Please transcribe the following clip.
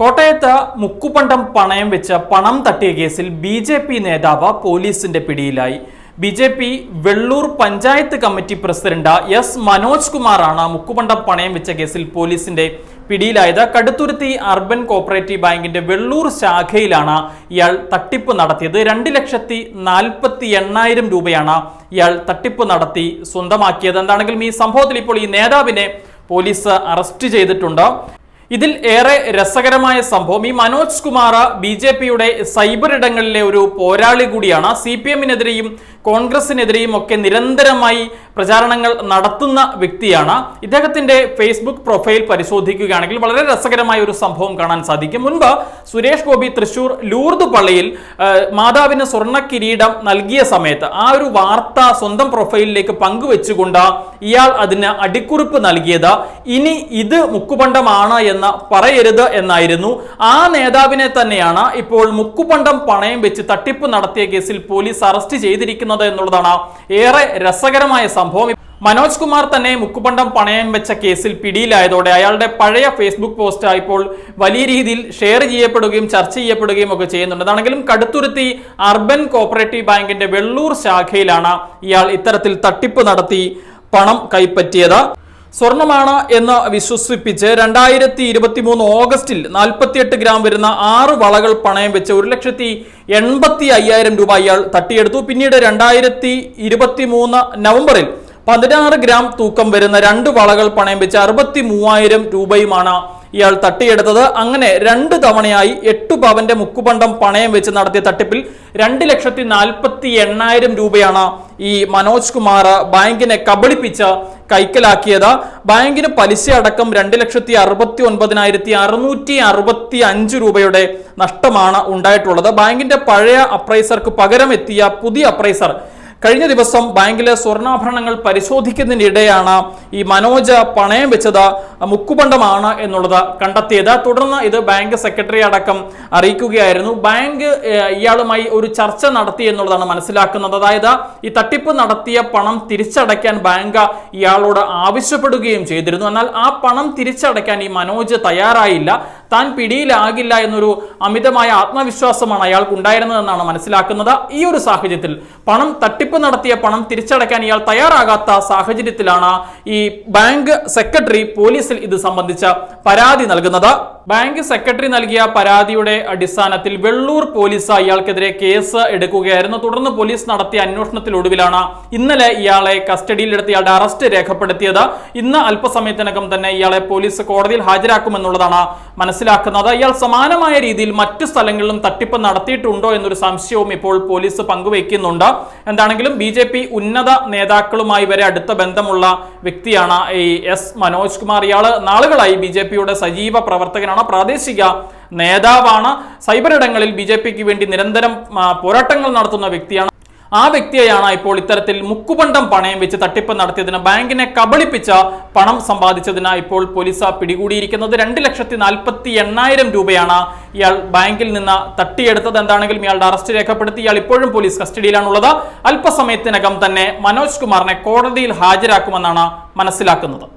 കോട്ടയത്ത് മുക്കുപണ്ടം പണയം വെച്ച് പണം തട്ടിയ കേസിൽ ബി ജെ പി നേതാവ് പോലീസിന്റെ പിടിയിലായി. B J P Vellur panchayat committee president S Manoj കുമാറാണ് മുക്കുപണ്ടം പണയം വെച്ച കേസിൽ പോലീസിന്റെ പിടിയിലായത്. കടുത്തുരുത്തി അർബൻ കോപ്പറേറ്റീവ് ബാങ്കിന്റെ വെള്ളൂർ ശാഖയിലാണ് ഇയാൾ തട്ടിപ്പ് നടത്തിയത്. രണ്ട് ലക്ഷത്തി നാൽപ്പത്തി എണ്ണായിരം രൂപയാണ് ഇയാൾ തട്ടിപ്പ് നടത്തി സ്വന്തമാക്കിയത്. എന്താണെങ്കിലും ഈ സംഭവത്തിൽ ഇപ്പോൾ ഈ നേതാവിനെ പോലീസ് അറസ്റ്റ് ചെയ്തിട്ടുണ്ട്. ഇതിൽ ഏറെ രസകരമായ സംഭവം ഈ മനോജ് കുമാർ ബി ജെ പിയുടെ സൈബർ ഇടങ്ങളിലെ ഒരു പോരാളി കൂടിയാണ്. സി പി എമ്മിനെതിരെയും കോൺഗ്രസിനെതിരെയും ഒക്കെ നിരന്തരമായി പ്രചാരണങ്ങൾ നടത്തുന്ന വ്യക്തിയാണ്. ഇദ്ദേഹത്തിന്റെ ഫേസ്ബുക്ക് പ്രൊഫൈൽ പരിശോധിക്കുകയാണെങ്കിൽ വളരെ രസകരമായ ഒരു സംഭവം കാണാൻ സാധിക്കും. മുൻപ് സുരേഷ് ഗോപി തൃശൂർ ലൂർദ് പള്ളിയിൽ മാതാവിന് സ്വർണ കിരീടം നൽകിയ സമയത്ത് ആ ഒരു വാർത്ത സ്വന്തം പ്രൊഫൈലിലേക്ക് പങ്കുവെച്ചുകൊണ്ട് ഇയാൾ അതിന് അടിക്കുറിപ്പ് നൽകിയത് ഇനി ഇത് മുക്കുപണ്ടമാണ് എന്ന് പറയരുത് എന്നായിരുന്നു. ആ നേതാവിനെ തന്നെയാണ് ഇപ്പോൾ മുക്കുപണ്ടം പണയം വെച്ച് തട്ടിപ്പ് നടത്തിയ കേസിൽ പോലീസ് അറസ്റ്റ് ചെയ്തിരിക്കുന്നത് എന്നുള്ളതാണ് ഏറെ രസകരമായ സംഭവം. മനോജ് കുമാർ തന്നെ മുക്കുപണ്ടം പണയം വെച്ച കേസിൽ പിടിയിലായതോടെ അയാളുടെ പഴയ ഫേസ്ബുക്ക് പോസ്റ്റ് ഇപ്പോൾ വലിയ രീതിയിൽ ഷെയർ ചെയ്യപ്പെടുകയും ചർച്ച ചെയ്യപ്പെടുകയും ഒക്കെ ചെയ്യുന്നുണ്ട്. അതാണെങ്കിലും കടുത്തുരുത്തി അർബൻ കോപ്പറേറ്റീവ് ബാങ്കിന്റെ വെള്ളൂർ ശാഖയിലാണ് ഇയാൾ ഇത്തരത്തിൽ തട്ടിപ്പ് നടത്തി. പണം കൈപ്പറ്റിയത്. സ്വർണമാണ് എന്ന് വിശ്വസിപ്പിച്ച് രണ്ടായിരത്തി ഇരുപത്തി മൂന്ന് ഓഗസ്റ്റിൽ നാൽപ്പത്തിയെട്ട് ഗ്രാം വരുന്ന ആറ് വളകൾ പണയം വെച്ച് ഒരു ലക്ഷത്തി എൺപത്തി അയ്യായിരം രൂപ ഇയാൾ തട്ടിയെടുത്തു. പിന്നീട് രണ്ടായിരത്തി ഇരുപത്തി മൂന്ന് നവംബറിൽ പതിനാറ് ഗ്രാം തൂക്കം വരുന്ന രണ്ട് വളകൾ പണയം വെച്ച് അറുപത്തി മൂവായിരം രൂപയുമാണ് ഇയാൾ തട്ടിയെടുത്തത് അങ്ങനെ രണ്ട് തവണയായി എട്ടു പവന്റെ മുക്കുപണ്ടം പണയം വെച്ച് നടത്തിയ തട്ടിപ്പിൽ രണ്ട് ലക്ഷത്തി നാൽപ്പത്തി എണ്ണായിരം രൂപയാണ് ഈ മനോജ് കുമാർ ബാങ്കിനെ കബളിപ്പിച്ച് കൈക്കലാക്കിയത്. ബാങ്കിന് പലിശ അടക്കം രണ്ട് ലക്ഷത്തി അറുപത്തി ഒൻപതിനായിരത്തി അറുന്നൂറ്റി അറുപത്തി അഞ്ച് രൂപയുടെ നഷ്ടമാണ് ഉണ്ടായിട്ടുള്ളത്. ബാങ്കിന്റെ പഴയ അപ്രൈസർക്ക് പകരം എത്തിയ പുതിയ അപ്രൈസർ കഴിഞ്ഞ ദിവസം ബാങ്കിലെ സ്വർണാഭരണങ്ങൾ പരിശോധിക്കുന്നതിനിടെയാണ് ഈ മനോജ് പണയം വെച്ചത് മുക്കുപണ്ടമാണ് എന്നുള്ളത് കണ്ടെത്തിയത്. തുടർന്ന് ഇത് ബാങ്ക് സെക്രട്ടറി അടക്കം അറിയിക്കുകയായിരുന്നു. ബാങ്ക് ഇയാളുമായി ഒരു ചർച്ച നടത്തി എന്നുള്ളതാണ് മനസ്സിലാക്കുന്നത്. അതായത് ഈ തട്ടിപ്പ് നടത്തിയ പണം തിരിച്ചടയ്ക്കാൻ ബാങ്ക് ഇയാളോട് ആവശ്യപ്പെടുകയും ചെയ്തിരുന്നു. എന്നാൽ ആ പണം തിരിച്ചടയ്ക്കാൻ ഈ മനോജ് തയ്യാറായില്ല. താൻ പിടിയിലാകില്ല എന്നൊരു അമിതമായ ആത്മവിശ്വാസമാണ് അയാൾക്ക് ഉണ്ടായിരുന്നതെന്നാണ് മനസ്സിലാക്കുന്നത്. ഈ ഒരു സാഹചര്യത്തിൽ പണം തട്ടിപ്പ് നടത്തിയ പണം തിരിച്ചടയ്ക്കാൻ ഇയാൾ തയ്യാറാകാത്ത സാഹചര്യത്തിലാണ് ഈ ബാങ്ക് സെക്രട്ടറി പോലീസിൽ ഇത് സംബന്ധിച്ച പരാതി നൽകുന്നത്. ബാങ്ക് സെക്രട്ടറി നൽകിയ പരാതിയുടെ അടിസ്ഥാനത്തിൽ വെള്ളൂർ പോലീസ് ഇയാൾക്കെതിരെ കേസ് എടുക്കുകയായിരുന്നു. തുടർന്ന് പോലീസ് നടത്തിയ അന്വേഷണത്തിലൊടുവിലാണ് ഇന്നലെ ഇയാളെ കസ്റ്റഡിയിലെടുത്ത് ഇയാളുടെ അറസ്റ്റ് രേഖപ്പെടുത്തിയത്. ഇന്ന് അല്പസമയത്തിനകം തന്നെ ഇയാളെ പോലീസ് കോടതിയിൽ ഹാജരാക്കുമെന്നുള്ളതാണ് മനസ്സിലാക്കുന്നത്. ഇയാൾ സമാനമായ രീതിയിൽ മറ്റു സ്ഥലങ്ങളിലും തട്ടിപ്പ് നടത്തിയിട്ടുണ്ടോ എന്നൊരു സംശയവും ഇപ്പോൾ പോലീസ് പങ്കുവയ്ക്കുന്നുണ്ട്. എന്താണെങ്കിലും ബി ജെ പി ഉന്നത നേതാക്കളുമായി വരെ അടുത്ത ബന്ധമുള്ള വ്യക്തിയാണ് ഈ എസ് മനോജ് കുമാർ. ഇയാൾ നാളുകളായി ബി ജെ പിയുടെ സജീവ പ്രവർത്തകനാണ്. പ്രാദേശിക നേതാവാണ്. സൈബർ ഇടങ്ങളിൽ ബി ജെ പിക്ക് വേണ്ടി നിരന്തരം പോരാട്ടങ്ങൾ നടത്തുന്ന വ്യക്തിയാണ്. ആ വ്യക്തിയെയാണ് ഇപ്പോൾ ഇത്തരത്തിൽ മുക്കുപണ്ടം പണയം വെച്ച് തട്ടിപ്പ് നടത്തിയതിന് ബാങ്കിനെ കബളിപ്പിച്ച പണം സമ്പാദിച്ചതിന് ഇപ്പോൾ പോലീസ് പിടികൂടിയിരിക്കുന്നത്. രണ്ട് ലക്ഷത്തി നാൽപ്പത്തി എണ്ണായിരം രൂപയാണ് ഇയാൾ ബാങ്കിൽ നിന്ന് തട്ടിയെടുത്തത്. എന്താണെങ്കിലും ഇയാളുടെ അറസ്റ്റ് രേഖപ്പെടുത്തി. ഇയാൾ ഇപ്പോഴും പോലീസ് കസ്റ്റഡിയിലാണുള്ളത്. അല്പസമയത്തിനകം തന്നെ മനോജ് കുമാറിനെ കോടതിയിൽ ഹാജരാക്കുമെന്നാണ് മനസ്സിലാക്കുന്നത്.